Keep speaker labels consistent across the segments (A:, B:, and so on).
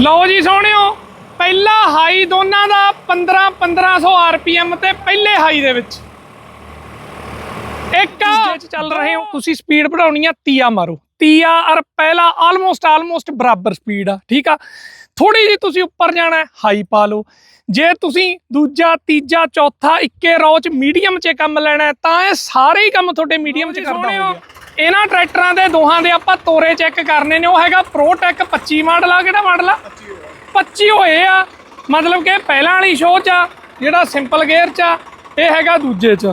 A: ਲਓ ਜੀ ਸੋਹਣਿਓ ਪਹਿਲਾ ਹਾਈ ਦੋਨਾਂ ਦਾ 15 1500 ਆਰਪੀਐਮ ਤੇ ਪਹਿਲੇ ਹਾਈ ਦੇ ਵਿੱਚ। ਇੱਕ ਚ ਚੱਲ ਰਹੇ ਹੋ। ਤੁਸੀਂ ਸਪੀਡ ਵਧਾਉਣੀ ਆ ਤੀਆ ਮਾਰੋ। ਤੀਆ ਔਰ ਪਹਿਲਾ ਆਲਮੋਸਟ ਆਲਮੋਸਟ ਬਰਾਬਰ ਸਪੀਡ ਆ ਠੀਕ ਆ? ਥੋੜੀ ਜੀ ਤੁਸੀਂ ਉੱਪਰ ਜਾਣਾ ਹਾਈ ਪਾ ਲਓ। ਜੇ ਤੁਸੀਂ ਦੂਜਾ ਤੀਜਾ ਚੌਥਾ ਇੱਕੇ ਰੋ ਚ ਮੀਡੀਅਮ 'ਚ ਕੰਮ ਲੈਣਾ ਤਾਂ ਇਹ ਸਾਰੇ ਹੀ ਕੰਮ ਤੁਹਾਡੇ ਮੀਡੀਅਮ 'ਚ ਕਰਦਾ ਹੋਊਗਾ ਇਹਨਾਂ ਟਰੈਕਟਰਾਂ ਦੇ ਦੋਹਾਂ ਦੇ ਆਪਾਂ ਤੋਰੇ ਚੈੱਕ ਕਰਨੇ ਨੇ, ਉਹ ਹੈਗਾ ਪ੍ਰੋਟੈਕ 25 ਮਾਡਲ ਆ, ਕਿਹੜਾ ਮਾਡਲ ਆ? 25 ਹੋਏ ਆ। ਮਤਲਬ ਕਿ ਪਹਿਲਾਂ ਵਾਲੀ ਸ਼ੋਅ 'ਚ ਆ, ਜਿਹੜਾ ਸਿੰਪਲ ਗੇਅਰ 'ਚ ਆ, ਇਹ ਹੈਗਾ ਦੂਜੇ 'ਚ।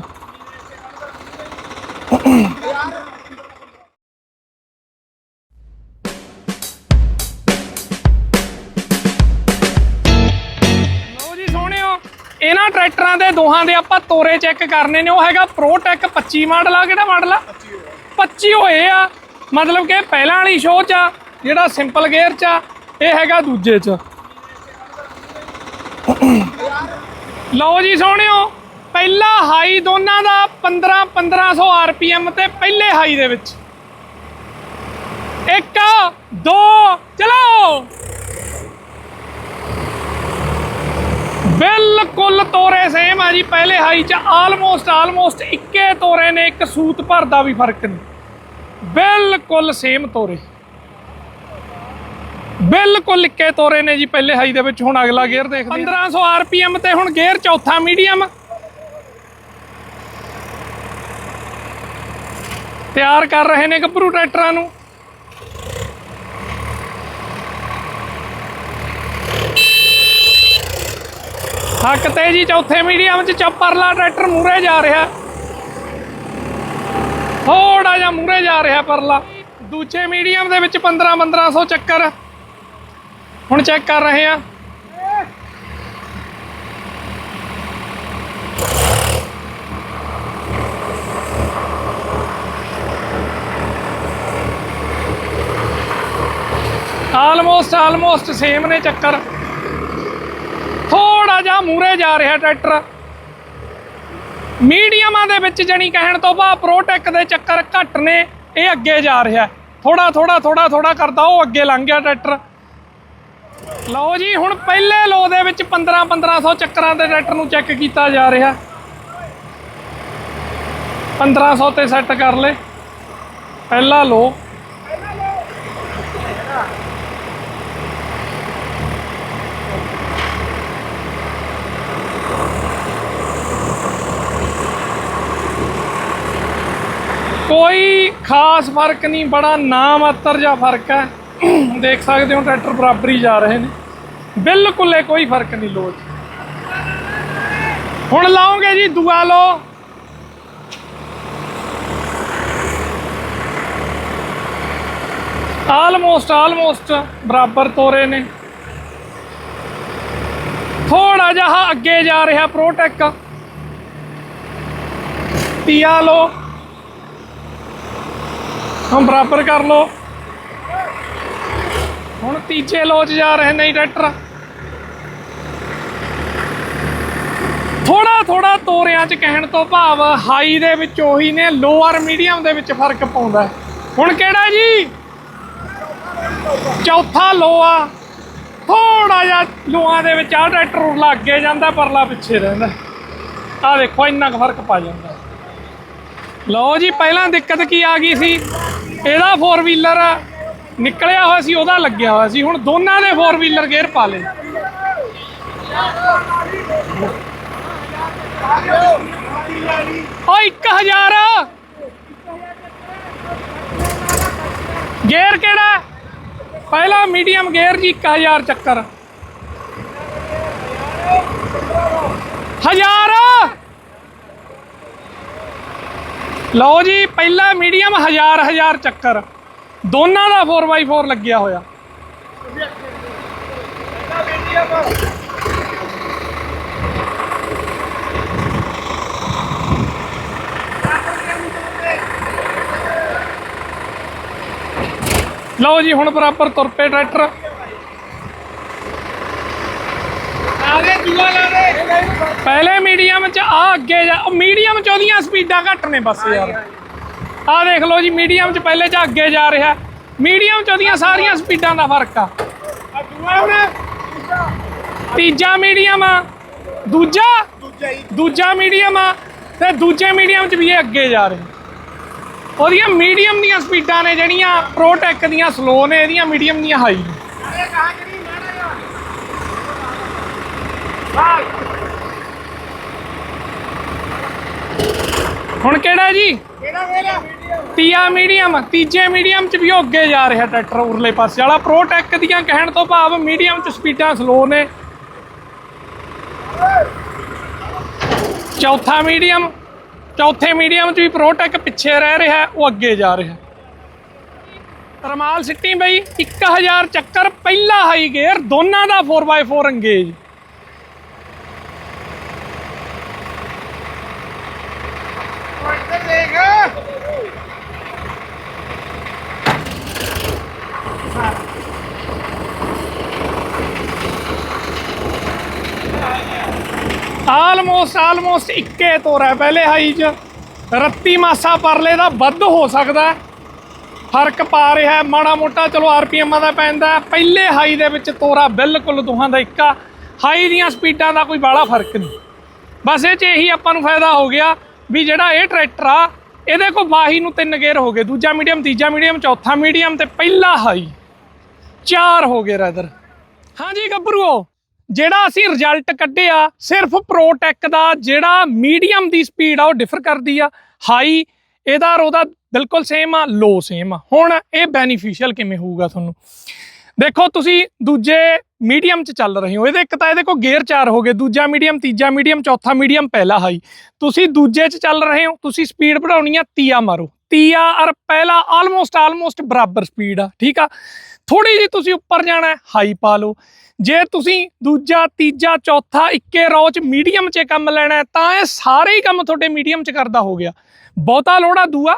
A: ਜੀ, ਸੋਹਣਿਓ। ਇਹਨਾਂ ਟਰੈਕਟਰਾਂ ਦੇ ਦੋਹਾਂ ਦੇ ਆਪਾਂ ਤੋਰੇ ਚੈੱਕ ਕਰਨੇ ਨੇ, ਉਹ ਹੈਗਾ ਪ੍ਰੋਟੈਕ 25 ਮਾਡਲ ਆ, ਕਿਹੜਾ ਮਾਡਲ ਆ? 25 ਹੋਏ ਆ। ਮਤਲਬ ਕਿ ਪਹਿਲਾਂ ਵਾਲੀ ਸ਼ੋਅ 'ਚ ਆ, ਜਿਹੜਾ ਸਿੰਪਲ ਗੇਅਰ 'ਚ ਆ, ਇਹ ਹੈਗਾ ਦੂਜੇ 'ਚ। ਲਓ ਜੀ ਸੋਹਣਿਓ, ਪਹਿਲਾ ਹਾਈ ਦੋਨਾਂ ਦਾ 15 1500 ਆਰਪੀਐਮ ਤੇ ਪਹਿਲੇ ਹਾਈ ਦੇ ਵਿੱਚ। ਇੱਕ, ਦੋ, ਚਲੋ! ਬਿਲਕੁਲ ਤੋਰੇ ਸੇਮ ਆ ਜੀ, ਪਹਿਲੇ ਹਾਈ ਚ ਆਲਮੋਸਟ ਆਲਮੋਸਟ ਇੱਕੇ ਤੋਰੇ ਨੇ, ਇੱਕ ਸੂਤ ਭਰ ਦਾ ਵੀ ਫ਼ਰਕ ਨਹੀਂ। ਬਿਲਕੁਲ ਸੇਮ ਤੋਰੇ। ਬਿਲਕੁਲ ਇੱਕੇ ਤੋਰੇ ਨੇ ਜੀ ਪਹਿਲੇ ਹਾਈ ਦੇ ਵਿੱਚ, ਹੁਣ ਅਗਲਾ ਗੇਅਰ ਦੇਖਦੇ 1500 ਆਰਪੀਐਮ ਤੇ ਹੁਣ ਗੇਅਰ ਚੌਥਾ ਮੀਡੀਅਮ ਤਿਆਰ ਕਰ ਰਹੇ ਨੇ ਗੱਭਰੂ ਟਰੈਕਟਰਾਂ ਨੂੰ। ਹੱਕ ਤੇ ਜੀ ਚੌਥੇ ਮੀਡੀਅਮ ਚ ਚੱਪਰਲਾ ਟਰੈਕਟਰ ਮੂਰੇ ਜਾ ਰਿਹਾ। ਥੋੜਾ ਜਿਹਾ ਮੂਰੇ ਜਾ ਰਿਹਾ ਪਰਲਾ। ਦੂਜੇ ਮੀਡੀਅਮ ਦੇ ਵਿੱਚ 15 1500 ਚੱਕਰ। ਹੁਣ ਚੈੱਕ ਕਰ ਰਹੇ ਆ ਆਲਮੋਸਟ ਆਲਮੋਸਟ ਸੇਮ ਨੇ ਚੱਕਰ। ਥੋੜਾ ਜਿਹਾ ਮੂਰੇ ਜਾ ਰਿਹਾ ਟਰੈਕਟਰ। ਮੀਡੀਅਮਾਂ ਦੇ ਵਿੱਚ ਜਣੀ ਕਹਿਣ ਤੋਂ ਬਾਅਦ ਪ੍ਰੋਟੈਕ ਦੇ ਚੱਕਰ ਘੱਟ ਨੇ, ਇਹ ਅੱਗੇ ਜਾ ਰਿਹਾ ਥੋੜਾ ਥੋੜਾ ਥੋੜਾ ਥੋੜਾ ਕਰਦਾ, ਉਹ ਅੱਗੇ ਲੰਘ ਗਿਆ ਟਰੈਕਟਰ। ਲਓ ਜੀ, ਹੁਣ ਪਹਿਲੇ ਲੋ ਦੇ ਵਿੱਚ 15 1500 ਚੱਕਰਾਂ ਦੇ ਟਰੈਕਟਰ ਨੂੰ ਚੈੱਕ ਕੀਤਾ ਜਾ ਰਿਹਾ। 1500 ਤੇ ਸੈੱਟ ਕਰ ਲੈ ਪਹਿਲਾ ਲੋ ਕੋਈ ਖਾਸ ਫ਼ਰਕ ਨਹੀਂ, ਬੜਾ ਨਾ ਮਾਤਰ ਜਿਹਾ ਫ਼ਰਕ ਹੈ। ਦੇਖ ਸਕਦੇ ਹੋ, ਟਰੈਕਟਰ ਬਰਾਬਰ ਹੀ ਜਾ ਰਹੇ ਨੇ। ਬਿਲਕੁਲ ਇਹ ਕੋਈ ਫ਼ਰਕ ਨਹੀਂ ਲੋਚ ਹੁਣ ਲਾਓਗੇ ਜੀ, ਦੂਆ ਲੋ ਆਲਮੋਸਟ ਆਲਮੋਸਟ ਬਰਾਬਰ ਤੋਰੇ ਨੇ। ਥੋੜਾ ਜਿਹਾ ਅੱਗੇ ਜਾ ਰਿਹਾ ਪ੍ਰੋਟੈਕ ਤੀਆ ਲੋ ਹੁਣ ਬਰਾਬਰ ਕਰ ਲਓ। ਹੁਣ ਤੀਜੇ ਲੋ 'ਚ ਜਾ ਰਹੇ ਨੇ ਟਰੈਕਟਰ। ਥੋੜਾ ਥੋੜਾ ਤੋਰਿਆਂ 'ਚ ਕਹਿਣ ਤੋਂ ਭਾਵ ਹਾਈ ਦੇ ਵਿੱਚ ਉਹੀ ਨੇ ਲੋਅਰ ਮੀਡੀਅਮ ਦੇ ਵਿੱਚ ਫ਼ਰਕ ਪਾਉਂਦਾ ਹੁਣ ਕਿਹੜਾ ਜੀ? ਚੌਥਾ ਲੋ ਆ ਥੋੜਾ ਜਿਹਾ ਲੋਆਂ ਦੇ ਵਿੱਚ ਆ ਟਰੈਕਟਰ ਉਰਲਾ ਅੱਗੇ ਜਾਂਦਾ, ਪਰਲਾ ਪਿੱਛੇ ਰਹਿੰਦਾ। ਆ ਦੇਖੋ, ਇੰਨਾ ਕੁ ਫ਼ਰਕ ਪਾ ਜਾਂਦਾ। ਲਓ ਜੀ, ਪਹਿਲਾਂ ਦਿੱਕਤ ਕੀ ਆ ਗਈ ਸੀ? ਇਹਦਾ 4 ਵੀਲਰ ਨਿਕਲਿਆ ਹੋਇਆ ਸੀ, ਉਹਦਾ ਲੱਗਿਆ ਹੋਇਆ ਸੀ। ਹੁਣ ਦੋਨਾਂ ਦੇ 4 ਵੀਲਰ ਗੇਅਰ ਪਾ ਲਏ। ਓ 1000 ਗੇਅਰ ਕਿਹੜਾ ਪਹਿਲਾ ਮੀਡੀਅਮ ਗੇਅਰ ਜੀ 1000 ਚੱਕਰ। ਹਜ਼ਾਰ! ਲਓ ਜੀ, ਪਹਿਲਾ ਮੀਡੀਅਮ ਹਜ਼ਾਰ ਹਜ਼ਾਰ ਚੱਕਰ। ਦੋਨਾਂ ਦਾ 4x4 ਲੱਗਿਆ ਹੋਇਆ। ਲਓ ਜੀ, ਹੁਣ ਬਰਾਬਰ ਤੁਰ ਪਏ ਟਰੈਕਟਰ ਆਗੇ ਦੂਆ ਲਾ ਦੇ ਪਹਿਲੇ ਮੀਡੀਅਮ ਚ ਆ ਅੱਗੇ ਜਾ ਉਹ ਮੀਡੀਅਮ ਚ ਉਹਦੀਆਂ ਸਪੀਡਾਂ ਘੱਟ ਨੇ ਬਸ ਯਾਰ। ਆ ਦੇਖ ਲਓ ਜੀ ਮੀਡੀਅਮ ਚ ਪਹਿਲੇ ਚ ਅੱਗੇ ਜਾ ਰਿਹਾ। ਮੀਡੀਅਮ ਚ ਉਹਦੀਆਂ ਸਾਰੀਆਂ ਸਪੀਡਾਂ ਦਾ ਫ਼ਰਕ ਆ। ਤੀਜਾ ਮੀਡੀਅਮ ਆ। ਦੂਜਾ? ਦੂਜਾ ਮੀਡੀਅਮ ਆ। ਤੇ ਦੂਜੇ ਮੀਡੀਅਮ 'ਚ ਵੀ ਇਹ ਅੱਗੇ ਜਾ ਰਹੇ। ਉਹਦੀਆਂ ਮੀਡੀਅਮ ਦੀਆਂ ਸਪੀਡਾਂ ਨੇ ਜਿਹੜੀਆਂ ਪ੍ਰੋਟੈਕ ਦੀਆਂ ਸਲੋ ਨੇ ਇਹਦੀਆਂ ਮੀਡੀਅਮ ਦੀਆਂ ਹਾਈ ਨੇ। ਹੁਣ ਕਿਹੜਾ ਜੀ? ਤੀਆ ਮੀਡੀਅਮ, ਤੀਜੇ ਮੀਡੀਅਮ ਚ ਵੀ ਉਹ ਅੱਗੇ ਜਾ ਰਿਹਾ ਟਰੈਕਟਰ ਉਰਲੇ ਪਾਸੇ ਵਾਲਾ। ਪ੍ਰੋਟੈਕ ਦੀਆਂ ਕਹਿਣ ਤੋਂ ਭਾਵ ਮੀਡੀਅਮ ਚ ਸਪੀਡਾਂ ਸਲੋ ਨੇ। ਚੌਥਾ ਮੀਡੀਅਮ, ਚੌਥੇ ਮੀਡੀਅਮ ਚ ਵੀ ਪ੍ਰੋਟੈਕ ਪਿੱਛੇ ਰਹਿ ਰਿਹਾ, ਉਹ ਅੱਗੇ ਜਾ ਰਿਹਾ। ਰਮਾਲ ਸਿੱਟੀ ਬਈ 1000 ਚੱਕਰ, ਪਹਿਲਾ ਹਾਈ ਗੇਅਰ ਦੋਨਾਂ ਦਾ 4x4 ਅੰਗੇਜ ਆਲਮੋਸਟ ਆਲਮੋਸਟ ਇੱਕੇ ਤੋਰਾ ਪਹਿਲੇ ਹਾਈ 'ਚ। ਰੱਤੀ ਮਾਸਾ ਪਰਲੇ ਦਾ ਵੱਧ ਹੋ ਸਕਦਾ ਫ਼ਰਕ ਪਾ ਰਿਹਾ ਮਾੜਾ ਮੋਟਾ ਚਲੋ ਆਰਪੀਐਮ ਦਾ ਪੈਂਦਾ ਪਹਿਲੇ ਹਾਈ ਦੇ ਵਿੱਚ ਤੋਰਾ ਬਿਲਕੁਲ ਦੋਹਾਂ ਦਾ ਇੱਕਾ। ਹਾਈ ਦੀਆਂ ਸਪੀਡਾਂ ਦਾ ਕੋਈ ਬਾਹਲਾ ਫ਼ਰਕ ਨਹੀਂ। ਬਸ ਇਹ 'ਚ ਇਹੀ ਆਪਾਂ ਨੂੰ ਫਾਇਦਾ ਹੋ ਗਿਆ ਵੀ ਜਿਹੜਾ ਇਹ ਟਰੈਕਟਰ ਆ, ਇਹਦੇ ਕੋਲ ਵਾਹੀ ਨੂੰ ਤਿੰਨ ਗੇਅਰ ਹੋ ਗਏ। ਦੂਜਾ ਮੀਡੀਅਮ ਤੀਜਾ ਮੀਡੀਅਮ ਚੌਥਾ ਮੀਡੀਅਮ ਤੇ ਪਹਿਲਾ ਹਾਈ ਚਾਰ ਹੋ ਗਏ ਰਦਰ ਹਾਂਜੀ ਗੱਭਰੂਓ। ਜਿਹੜਾ ਅਸੀਂ ਰਿਜ਼ਲਟ ਕੱਢਿਆ ਸਿਰਫ ਪ੍ਰੋਟੈਕ ਦਾ, ਜਿਹੜਾ ਮੀਡੀਅਮ ਦੀ ਸਪੀਡ ਆ, ਉਹ ਡਿਫਰ ਕਰਦੀ ਆ। ਹਾਈ ਇਹਦਾ ਔਰ ਉਹਦਾ ਬਿਲਕੁਲ ਸੇਮ ਆ ਲੋ ਸੇਮ ਆ। ਹੁਣ ਇਹ ਬੈਨੀਫੀਸ਼ੀਅਲ ਕਿਵੇਂ ਹੋਊਗਾ ਤੁਹਾਨੂੰ? ਦੇਖੋ, ਤੁਸੀਂ ਦੂਜੇ ਮੀਡੀਅਮ 'ਚ ਚੱਲ ਰਹੇ ਹੋ। ਇਹਦੇ ਇੱਕ ਤਾਂ ਇਹਦੇ ਕੋਲ ਗੇਅਰ 4 ਹੋ ਗਏ। ਦੂਜਾ ਮੀਡੀਅਮ ਤੀਜਾ ਮੀਡੀਅਮ ਚੌਥਾ ਮੀਡੀਅਮ ਪਹਿਲਾ ਹਾਈ ਤੁਸੀਂ ਦੂਜੇ 'ਚ ਚੱਲ ਰਹੇ ਹੋ। ਤੁਸੀਂ ਸਪੀਡ ਵਧਾਉਣੀ ਆ, ਤੀਆ ਮਾਰੋ। ਤੀਆ ਔਰ ਪਹਿਲਾ ਆਲਮੋਸਟ ਆਲਮੋਸਟ ਬਰਾਬਰ ਸਪੀਡ ਆ, ਠੀਕ ਆ? ਥੋੜੀ ਜੀ ਤੁਸੀਂ ਉੱਪਰ ਜਾਣਾ ਹਾਈ ਪਾ ਲਓ। ਜੇ ਤੁਸੀਂ ਦੂਜਾ ਤੀਜਾ ਚੌਥਾ ਇੱਕੇ ਰੋ 'ਚ ਮੀਡੀਅਮ 'ਚ ਕੰਮ ਲੈਣਾ ਤਾਂ ਇਹ ਸਾਰੇ ਹੀ ਕੰਮ ਤੁਹਾਡੇ ਮੀਡੀਅਮ 'ਚ ਕਰਦਾ ਹੋ ਗਿਆ। ਬਹੁਤਾ ਲੋੜਾ ਦੂਆ।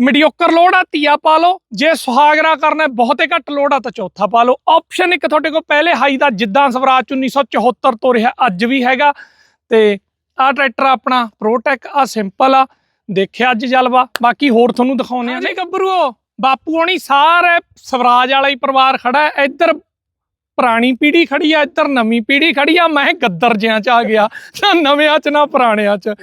A: ਮੀਡੀਓਕਰ ਲੋਡ ਆ ਤੀਆ ਪਾ ਲਓ। ਜੇ ਸੁਹਾਗਰਾ ਕਰਨਾ ਬਹੁਤੇ ਘੱਟ ਲੋਡ ਆ ਤਾਂ ਚੌਥਾ ਪਾ ਲਓ। ਆਪਸ਼ਨ ਇੱਕ ਤੁਹਾਡੇ ਕੋਲ ਪਹਿਲੇ ਹਾਈ ਦਾ ਜਿੱਦਾਂ ਸਵਰਾਜ 'ਚ 1974 ਤੋਂ ਰਿਹਾ ਅੱਜ ਵੀ ਹੈਗਾ। ਤੇ ਆ ਟਰੈਕਟਰ ਆਪਣਾ ਪ੍ਰੋਟੈਕ ਆ ਸਿੰਪਲ ਆ। ਦੇਖਿਆ ਅੱਜ ਜਲਵਾ। ਬਾਕੀ ਹੋਰ ਤੁਹਾਨੂੰ ਦਿਖਾਉਣੇ ਆ ਜੀ। ਗੱਭਰੂਓ। ਬਾਪੂ ਹੋਣੀ ਸਾਰੇ ਸਵਰਾਜ ਵਾਲਾ ਹੀ ਪਰਿਵਾਰ ਖੜਾ ਹੈ। ਇੱਧਰ ਪੁਰਾਣੀ ਪੀੜ੍ਹੀ ਖੜੀ ਆ ਇੱਧਰ ਨਵੀਂ ਪੀੜ੍ਹੀ ਖੜੀ ਆ ਮੈਂ ਗੱਦਰ ਜਿਆਂ ਚ ਆ ਗਿਆ। ਨਵਿਆਂ ਚ ਨਾ ਪੁਰਾਣਿਆਂ ਚ।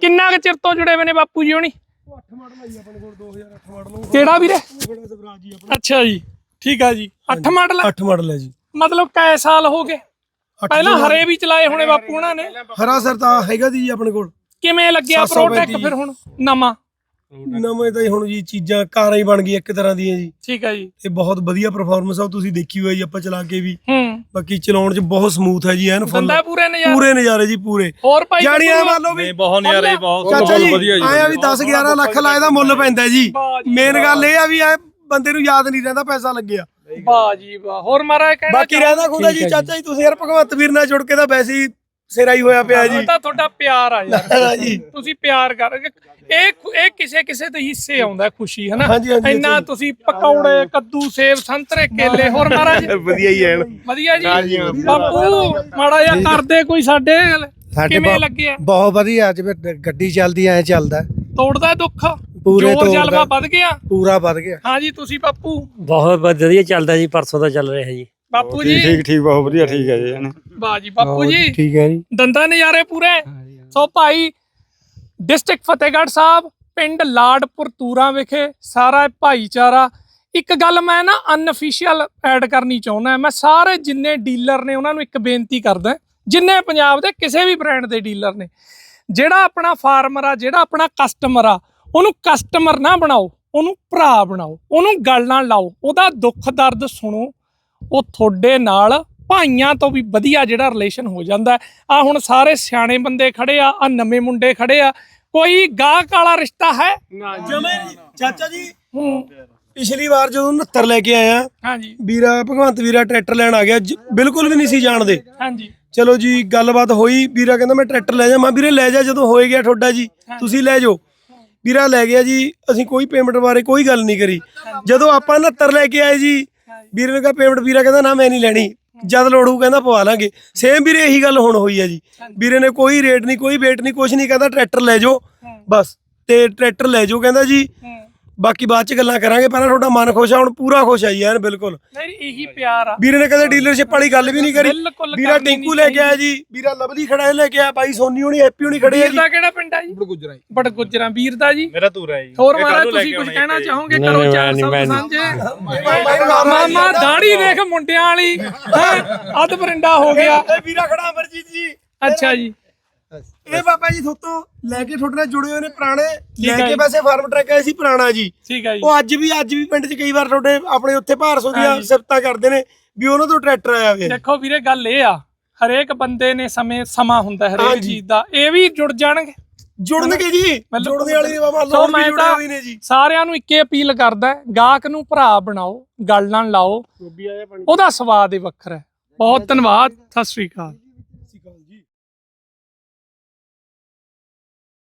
A: ਕਿੰਨਾ ਕੁ ਚਿਰ ਤੋਂ ਜੁੜੇ ਹੋਏ ਨੇ ਬਾਪੂ ਜੀ ਹੋਣੀ?
B: 8 ਮਾਡਲ ਆਈ ਆਪਣੇ ਕੋਲ 2008 ਮਾਡਲ
A: ਕਿਹੜਾ ਵੀਰੇ?
B: ਬੜਾ ਸਵਰਾਜ ਜੀ ਆਪਣਾ
A: ਅੱਛਾ ਜੀ ਠੀਕ ਆ ਜੀ। 8 ਮਾਡਲ?
B: 8 ਮਾਡਲ ਹੈ ਜੀ।
A: ਮਤਲਬ ਕੈ ਸਾਲ ਹੋ ਗਏ?
B: ਅੱਠ
A: ਪਹਿਲਾਂ ਹਰੇ ਵੀ ਚਲਾਏ ਹੋਣੇ ਬਾਪੂ ਉਹਨਾਂ ਨੇ।
B: ਹਰਾ ਸਰ ਤਾਂ ਹੈਗਾ ਦੀ ਜੀ ਆਪਣੇ ਕੋਲ।
A: ਕਿਵੇਂ ਲੱਗਿਆ
B: 735
A: ਪ੍ਰੋਟੈਕ ਫਿਰ ਹੁਣ? ਨਵਾਂ।
B: ਨਵੇਂ ਤਾਂ ਹੁਣ ਜੀ ਚੀਜ਼ਾਂ ਕਾਰਾਂ ਹੀ ਬਣ ਗਈ ਇੱਕ ਤਰ੍ਹਾਂ ਦੀਆਂ ਜੀ।
A: ਠੀਕ ਆ ਜੀ।
B: ਇਹ ਬਹੁਤ ਵਧੀਆ ਪਰਫਾਰਮੈਂਸ ਆ ਉਹ ਤੁਸੀਂ ਦੇਖੀ ਹੋਈ ਜੀ ਆਪਾਂ ਚਲਾ ਕੇ ਵੀ।
A: ਹੂੰ।
B: ਬਾਕੀ ਚਲਾਉਣ 'ਚ ਬਹੁਤ ਸਮੂਥ ਹੈ ਜੀ ਐਨ ਫੁੱਲ
A: ਬੰਦਾ ਪੂਰੇ ਨਜ਼ਾਰੇ?
B: ਪੂਰੇ ਨਜ਼ਾਰੇ ਜੀ ਪੂਰੇ।
A: ਹੋਰ ਭਾਈ
B: ਜਾਣੀ ਐ
A: ਗੱਭਰੂ,
B: ਮੰਨ ਲਓ ਵੀ
C: ਨਹੀਂ ਬਹੁਤ ਨਜ਼ਾਰਾ ਬਹੁਤ
B: ਚਾਚਾ
C: ਬਹੁਤ
B: ਜੀ
C: ਵਧੀਆ ਜੀ।
B: ਆਇਆ ਵੀ 10 11 ਲੱਖ ਲਾਏ ਦਾ ਮੁੱਲ ਪੈਂਦਾ ਜੀ, ਮੇਨ ਗੱਲ ਇਹ ਆ ਵੀ ਐ ਬੰਦੇ ਨੂੰ ਯਾਦ ਨਹੀਂ ਰਹਿੰਦਾ ਪੈਸਾ ਲੱਗਿਆ।
A: ਵਾਹ ਜੀ ਵਾਹ। ਹੋਰ ਮਾਰਾ ਕਹਿਣਾ
B: ਬਾਕੀ ਰਹਿੰਦਾ ਖੁਦਾ ਜੀ ਚਾਚਾ ਜੀ ਤੁਸੀਂ ਯਾਰ ਭਗਵੰਤ ਵੀਰ ਨਾਲ ਜੁੜ ਕੇ ਤਾਂ ਵੈਸੇ ਹੀ ਸਿਰਾ ਹੀ ਹੋਇਆ ਪਿਆ ਜੀ।
A: ਤਾਂ ਤੁਹਾਡਾ ਪਿਆਰ ਆ ਯਾਰ।
B: ਹਾਂ ਜੀ।
A: ਤੁਸੀਂ ਪਿਆਰ ਕਰ ਇਹ ਇਹ ਕਿਸੇ ਕਿਸੇ ਦੇ ਹਿੱਸੇ ਆਉਂਦਾ ਖੁਸ਼ੀ ਹੈ ਨਾ?
B: ਹਾਂਜੀ, ਹਾਂਜੀ,
A: ਇੰਨਾ। ਤੁਸੀਂ ਪਕੌੜੇ ਕੱਦੂ ਸੇਬ ਸੰਤਰੇ ਕੇਲੇ ਹੋਰ ਮਹਾਰਾਜ
C: ਵਧੀਆ ਹੀ ਐਨ।
A: ਵਧੀਆ ਜੀ।
C: ਹਾਂ।
A: ਬਾਪੂ ਮਾੜਾ ਜਿਹਾ ਕਰਦੇ ਕੋਈ ਸਾਡੇ ਕਿਵੇਂ
D: ਬਹੁਤ-
A: ਲੱਗਿਆ
D: ਬਹੁਤ ਵਧੀਆ ਜਿਵੇਂ ਗੱਡੀ ਚੱਲਦੀ ਐ ਚੱਲਦਾ।
A: ਤੋੜਦਾ ਹੈ ਦੁੱਖ?
D: ਪੂਰੇ
A: ਜੋਰ
D: ਤੋੜਦਾ।
A: ਜਲਵਾ ਵੱਧ ਗਿਆ?
D: ਪੂਰਾ ਵੱਧ ਗਿਆ।
A: ਹਾਂਜੀ ਤੁਸੀਂ ਬਾਪੂ।
E: ਬਹੁਤ ਵਧੀਆ ਚੱਲਦਾ ਜੀ ਪਰਸੋਂ ਦਾ ਚੱਲ ਰਿਹਾ ਜੀ।
A: ਬਾਪੂ ਜੀ।
C: ਠੀਕ ਠੀਕ ਬਹੁਤ ਵਧੀਆ ਠੀਕ ਹੈ ਜੀ ਐਨ
A: ਵਾਹ ਜੀ ਬਾਪੂ ਜੀ।
D: ਠੀਕ ਹੈ ਜੀ।
A: ਦੰਦਾਂ ਨਜ਼ਾਰੇ ਪੂਰੇ। ਸੋ ਭਾਈ ਡਿਸਟ੍ਰਿਕਟ ਫਤਿਹਗੜ੍ਹ ਸਾਹਿਬ ਪਿੰਡ ਲਾਡਪੁਰ ਤੂਰਾ ਵਿਖੇ ਸਾਰਾ ਭਾਈਚਾਰਾ। ਇੱਕ ਗੱਲ ਮੈਂ ਨਾ ਅਨਅਫੀਸ਼ੀਅਲ ਐਡ ਕਰਨੀ ਚਾਹੁੰਦਾ ਮੈਂ ਸਾਰੇ ਜਿੰਨੇ ਡੀਲਰ ਨੇ ਉਹਨਾਂ ਨੂੰ ਇੱਕ ਬੇਨਤੀ ਕਰਦਾ ਜਿੰਨੇ ਪੰਜਾਬ ਦੇ ਕਿਸੇ ਵੀ ਬ੍ਰਾਂਡ ਦੇ ਡੀਲਰ ਨੇ ਜਿਹੜਾ ਆਪਣਾ ਫਾਰਮਰ ਆ ਜਿਹੜਾ ਆਪਣਾ ਕਸਟਮਰ ਆ ਉਹਨੂੰ ਕਸਟਮਰ ਨਾ ਬਣਾਓ ਉਹਨੂੰ ਭਰਾ ਬਣਾਓ ਉਹਨੂੰ ਗੱਲ ਨਾਲ ਲਾਓ ਉਹਦਾ ਦੁੱਖ ਦਰਦ ਸੁਣੋ ਉਹ ਤੁਹਾਡੇ ਨਾਲ ਭਾਈਆਂ ਤੋਂ ਵੀ ਵਧੀਆ ਜਿਹੜਾ ਰਿਲੇਸ਼ਨ ਹੋ ਜਾਂਦਾ ਆ ਹੁਣ ਸਾਰੇ ਸਿਆਣੇ ਬੰਦੇ ਖੜੇ ਆ ਆ ਨਵੇਂ ਮੁੰਡੇ ਖੜੇ ਆ। ਕੋਈ ਗਾਹਕ ਵਾਲਾ ਰਿਸ਼ਤਾ ਹੈ?
B: ਜਮੇ ਚਾਚਾ ਜੀ ਪਿਛਲੀ ਵਾਰ ਜਦੋਂ 69 ਲੈ ਕੇ ਆਇਆ
A: ਹਾਂਜੀ।
B: ਵੀਰਾ ਭਗਵੰਤ ਵੀਰਾ ਟਰੈਕਟਰ ਲੈਣ ਆ ਗਿਆ ਬਿਲਕੁਲ ਵੀ ਨਹੀਂ ਸੀ ਜਾਣਦੇ।
A: ਹਾਂਜੀ।
B: ਚਲੋ ਜੀ ਗੱਲਬਾਤ ਹੋਈ ਵੀਰਾ ਕਹਿੰਦਾ ਮੈਂ ਟਰੈਕਟਰ ਲੈ ਜਾ। ਮੈਂ ਵੀਰੇ ਲੈ ਜਾ ਜਦੋਂ ਹੋਏ ਗਿਆ ਤੁਹਾਡਾ ਜੀ ਤੁਸੀਂ ਲੈ ਜਾਓ। ਵੀਰਾ ਲੈ ਗਿਆ ਜੀ ਅਸੀਂ ਕੋਈ ਪੇਮੈਂਟ ਬਾਰੇ ਕੋਈ ਗੱਲ ਨਹੀਂ ਕਰੀ। ਜਦੋਂ ਆਪਾਂ 69 ਲੈ ਕੇ ਆਏ ਜੀ ਵੀਰੇ ਨੇ ਕਿਹਾ ਪੇਮੈਂਟ ਵੀਰਾ ਕਹਿੰਦਾ ਨਾ ਮੈਂ ਨਹੀਂ ਲੈਣੀ। ਜਦ ਲੋੜ ਹੋਊ ਕਹਿੰਦਾ ਪਵਾ ਲਾਂਗੇ। ਸੇਮ ਵੀਰੇ ਇਹੀ ਗੱਲ ਹੁਣ ਹੋਈ ਆ ਜੀ। ਵੀਰੇ ਨੇ ਕੋਈ ਰੇਟ ਨਹੀਂ ਕੋਈ ਵੇਟ ਨਹੀਂ ਕੁਝ ਨਹੀਂ ਕਹਿੰਦਾ ਟਰੈਕਟਰ ਲੈ ਜਾਓ। ਬਸ। ਤੇ ਟਰੈਕਟਰ ਲੈ ਜਾਓ ਕਹਿੰਦਾ ਜੀ। ਬਾਕੀ ਬਾਅਦ ਚ ਗੱਲਾਂ ਕਰਾਂਗੇ ਪਹਿਲਾਂ ਤੁਹਾਡਾ ਮਨ ਖੁਸ਼ ਆ ਹੁਣ ਪੂਰਾ ਖੁਸ਼ ਆ ਜੀ ਐਨ ਬਿਲਕੁਲ।
A: ਨਹੀਂ ਇਹੀ ਪਿਆਰ ਆ।
B: ਵੀਰੇ ਨੇ ਕਦੇ ਡੀਲਰਸ਼ਿਪ ਵਾਲੀ ਗੱਲ ਵੀ ਨਹੀਂ ਕਰੀ।
A: ਬਿਲਕੁਲ
B: ਵੀਰਾ
A: ਕਰਨੀ
B: ਟਿੰਕੂ ਲੈ ਕੇ ਆਇਆ ਜੀ ਵੀਰਾ ਲਵਲੀ ਖੜਾ ਲੈ ਕੇ ਆਇਆ ਬਾਈ ਸੋਨੀ ਹੋਣੀ ਹੈਪੀ ਹੋਣੀ ਖੜੇ ਆ
A: ਵੀਰ
B: ਜੀ।
A: ਦਾ ਕਿਹੜਾ ਪਿੰਡ ਆ ਜੀ?
F: ਗੁਜਰਾ
A: ਬੜ ਗੁਜਰਾਂ ਵੀਰ ਦਾ ਜੀ।
C: ਮੇਰਾ ਧੂਰਾ ਜੀ।
A: ਹੋਰ ਮਹਾਰਾਜ ਤੁਸੀਂ ਕੁਝ ਕਹਿਣਾ ਚਾਹੋਗੇ? ਕਰੋ ਚਾਰ
E: ਮੈਂ
A: ਸਾਂਝੇ। ਮਾਮਾ ਦਾੜੀ ਦੇਖ ਮੁੰਡਿਆਂ ਵਾਲੀ। ਅੱਧ ਪਰਿੰਡਾ ਹੋ ਗਿਆ।
B: ਇਹ ਵੀਰਾ ਖੜਾ ਅਮਰਜੀਤ ਜੀ।
A: ਅੱਛਾ ਜੀ।
B: ਇਹ ਬਾਬਾ ਜੀ ਥੋਤੋਂ ਲੈ ਕੇ ਤੁਹਾਡੇ ਨਾਲ ਜੁੜੇ ਹੋਏ ਨੇ ਪੁਰਾਣੇ ਲੈ ਕੇ। ਵੈਸੇ ਫਾਰਮ ਟਰੈਕ ਆਏ ਸੀ ਪੁਰਾਣਾ ਜੀ।
A: ਠੀਕ ਹੈ ਜੀ।
B: ਉਹ ਅੱਜ ਵੀ ਅੱਜ ਵੀ ਪਿੰਡ 'ਚ ਕਈ ਵਾਰ ਤੁਹਾਡੇ ਆਪਣੇ ਉੱਥੇ ਭਾਰਸੋ ਦੀਆਂ। ਸਿਫਤਾਂ ਕਰਦੇ ਨੇ ਵੀ ਉਹਨਾਂ ਤੋਂ ਟਰੈਕਟਰ ਆਇਆ ਵੇ
A: ਦੇਖੋ ਵੀਰੇ ਗੱਲ ਇਹ ਆ ਹਰੇਕ ਬੰਦੇ ਨੇ ਸਮੇਂ ਸਮਾਂ ਹੁੰਦਾ ਹਰੇਕ। ਚੀਜ਼ ਦਾ। ਇਹ ਵੀ ਜੁੜ ਜਾਣਗੇ।
B: ਜੁੜਨਗੇ ਜੀ। ਜੁੜਨੇ ਵਾਲੀ ਬਾਬਾ ਲੋਕ ਵੀ ਜੁੜੇ ਹੋਏ ਨੇ ਜੀ।
A: ਸਾਰਿਆਂ ਨੂੰ ਇੱਕੇ ਅਪੀਲ ਕਰਦਾ ਗਾਹਕ ਨੂੰ ਭਰਾ ਬਣਾਓ ਗੱਲ ਨਾਲ ਲਾਓ। ਉਹਦਾ ਸਵਾਦ ਹੀ ਵੱਖਰਾ ਹੈ। ਬਹੁਤ ਧੰਨਵਾਦ ਸਤਿ ਸ੍ਰੀ ਅਕਾਲ।